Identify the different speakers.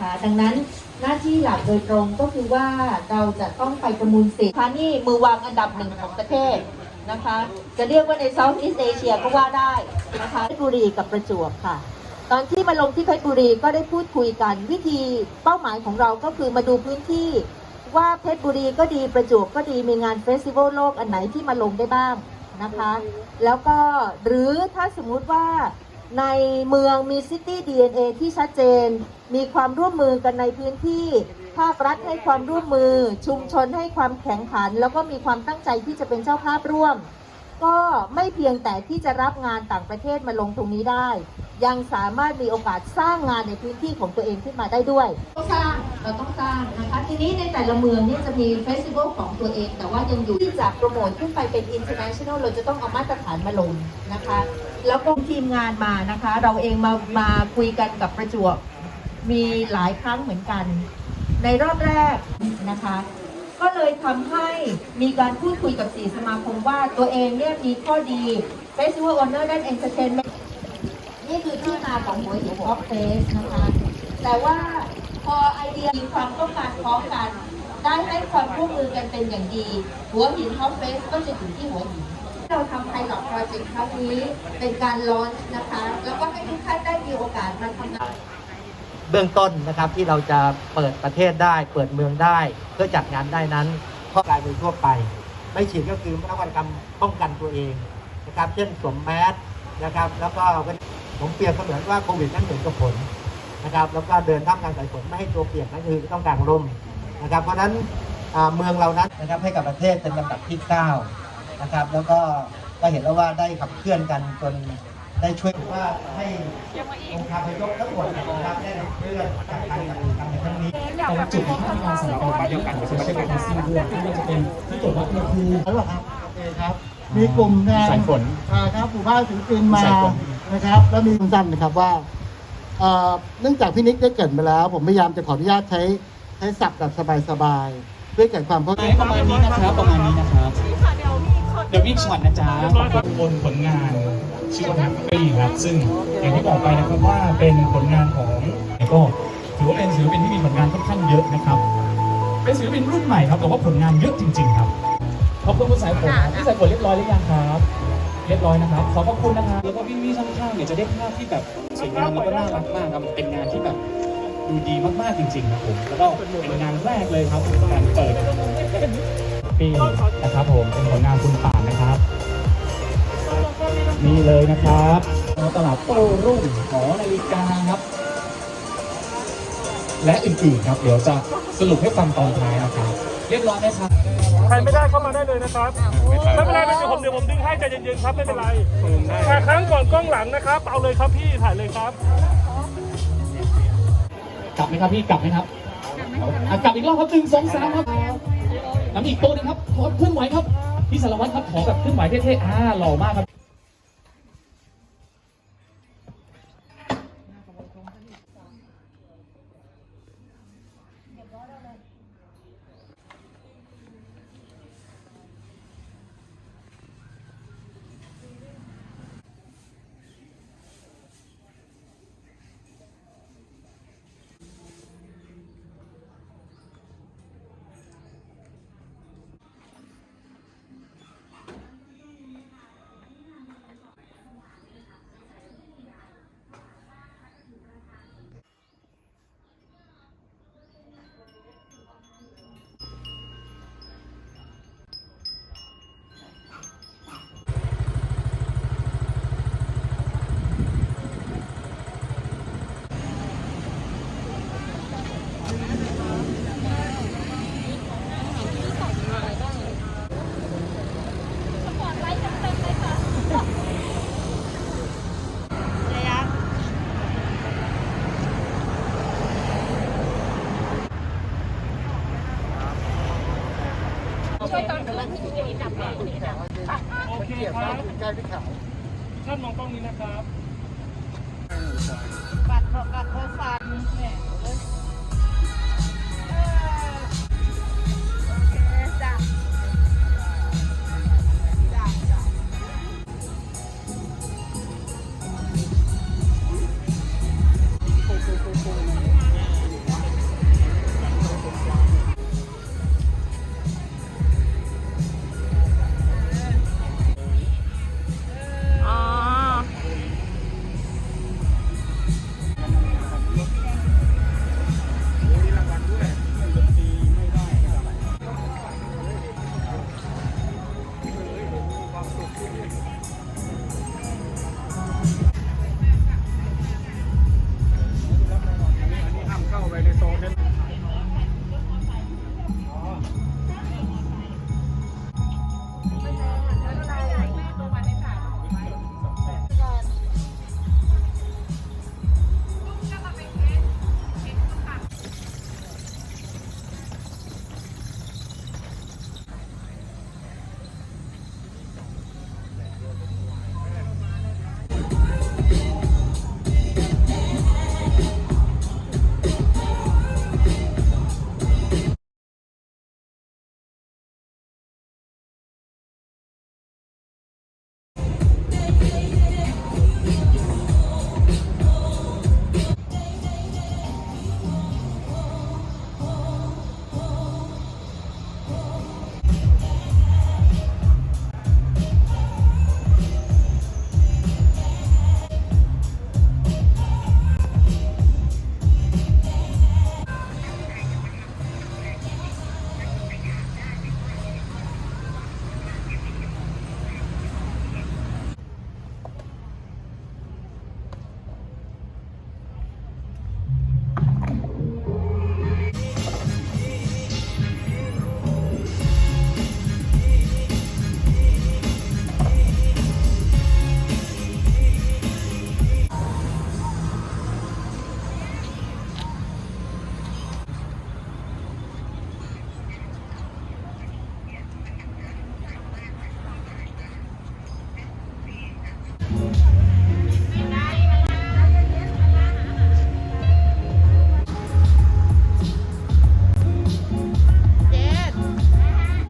Speaker 1: นะคะ ดังนั้นหน้าที่หลักโดยตรงก็คือว่าเราจะต้องไปประมูลสิทธิ์ค่ะนี่มือวางอันดับหนึ่งของประเทศนะคะ จะเรียกว่าในเซาท์อีสเอเชียก็ว่าได้นะคะเพชรบุรีกับประจวบค่ะ ตอนที่มาลงที่เพชรบุรีก็ได้พูดคุยกันวิธีเป้าหมายของเราก็คือมาดูพื้นที่ว่าเพชรบุรีก็ดีประจวบก็ดีมีงานเฟสติวัลโลกอันไหนที่มาลงได้บ้างนะคะ แล้วก็หรือถ้าสมมุติว่า ในเมืองมีซิตี้ DNA ที่ชัดเจน มีความร่วมมือกันในพื้นที่ ภาครัฐให้ความร่วมมือ ชุมชนให้ความแข็งขัน แล้วก็มีความตั้งใจที่จะเป็นเจ้าภาพร่วม ก็ไม่เพียงแต่ที่จะรับงานต่างประเทศมาลงตรงนี้ได้ ยังสามารถมีโอกาสสร้างงานในพื้นที่ของตัวเองขึ้นมาได้ด้วยต้องสร้างเราต้องสร้างนะคะทีนี้ในแต่ละเมืองเนี่ยจะมีเฟสติวัลของตัวเอง แต่ว่ายังอยู่ที่จะโปรโมทขึ้นไปเป็น international เราจะต้องเอามาตรฐานมาลงนะคะ แล้วก็ทีมงานมานะคะ เราเองมามาคุยกันกับประจวบมีหลายครั้งเหมือนกัน ในรอบแรกนะคะ ก็เลยทำให้มีการพูดคุยกับสีสมาคมว่าตัวเองเนี่ยมีข้อดี Festival Honor ด้าน Entertainment นี่คือที่มาของหัวหินออฟเฟสนะคะ แต่ว่าพอไอเดียมีความต้องการพร้อมกัน ได้ให้ความร่วมมือกันเป็นอย่างดี หัวหินออฟเฟสก็จะอยู่ที่หัวหิน จกต์ครั้งนี้เป็นการลอนนะคะ แล้วก็ให้ทุกท่านได้มีโอกาสมาทำงาน
Speaker 2: เบื้องต้นนะครับที่เราจะเปิดประเทศได้ เปิดเมืองได้ เพื่อจัดงานได้นั้นเพราะกายโดยทั่วไป ไม่ฉีดก็คือนวัตกรรมป้องกันตัวเองนะครับ เช่นสวมแมสนะครับ แล้วก็ผมเปรียบเสมือนว่าโควิดนั้นเหมือนกับฝนนะครับ แล้วก็เดินท่ามกลางสายฝนไม่ให้ตัวเปียกนั่นคือต้องการร่มนะครับ เพราะฉะนั้นเมืองเรานั้นนะครับให้กับประเทศเป็นลำดับที่ 9 นะครับ แล้วก็ ก็เห็นแล้วว่าได้ขับเคลื่อนกันจนได้ช่วยว่าให้องค์คารพยพทั้งหมดนะครับได้ขับเคลื่อนจากการจัดกิจกรรในครั้งนี้
Speaker 3: ตรงจุดที่ทำงานสำหรับเราเดียวกันใช่ไม่ใช่เป็นแท็กซี่ด้วยที่ว่าจะเป็นที่ตรวจวัดอุณหภูมิ
Speaker 4: หรือเปล่าครับโอเคครับ มีกลุ่มงาน
Speaker 3: สายฝน
Speaker 4: อ่าครับหมู่บ้านศิลปินมา
Speaker 3: นะ
Speaker 4: ครับ แล้วมีสั้นนะครับว่าเนื่องจากพี่นิกได้เกิดไปแล้ว ผมพยายามจะขออนุญาตใช้ใช้ศัพท์แบบสบายๆเพื่อเกิดความเข้าใจ
Speaker 3: ประมาณนี้นะครับประมาณนี้นะครับ เดี๋ยวมีช็อตนะจ๊ะบนผลงานชื่อว่าแฮปปี้ครับซึ่งอย่างที่บอกไปนะครับว่าเป็นผลงานของก็ถือว่าเป็นศิลปินที่มีผลงานค่อนข้างเยอะนะครับ เป็นศิลปินรุ่นใหม่ครับแต่ว่าผลงานเยอะจริง ๆ ครับขอบคุณคุณสายฝนครับพี่สายฝนเรียบร้อยหรือยังครับ เรียบร้อยนะครับ ขอบพระคุณนะครับแล้วก็พี่วี่ข้างๆเนี่ยจะได้ภาพที่แบบสวยงามแล้วก็น่ารักมากครับเป็นงานที่แบบดูดีมากๆจริงๆครับผมแล้วก็เป็นงานแรกเลยครับการเปิด ปีนะครับผมเป็นผลงานคุณป่านนะครับ นี่เลยนะครับตลาดโต้รุ่งหอนาฬิกาครับ และอื่นๆครับ เดี๋ยวจะสรุปให้ฟังตอนท้ายนะครับ เรียบร้อยไหมครับ
Speaker 5: ใครไม่ได้เข้ามาได้เลยนะครับไม่เป็นไรไม่เป็นไรผมเดี๋ยวผมดึงให้ใจเย็นๆครับไม่เป็นไรถ่ายครั้งก่อนกล้องหลังนะครับ เอาเลยครับพี่ถ่ายเลยครับ
Speaker 3: กลับไหมครับพี่กลับไหมครับอะกลับอีกรอบครับหนึ่งสองสามครับ น้ำอีกตัวนึงครับขอเคลื่อนไหวครับพี่สารวัตรครับขอแบบเคลื่อนไหวเท่ๆอ่าหล่อมากครับ
Speaker 5: โอเคครับใกล้พี่าวท่านมองกล้องนี้นะครับ
Speaker 6: บัตรบัตรโคฟันเนี่ย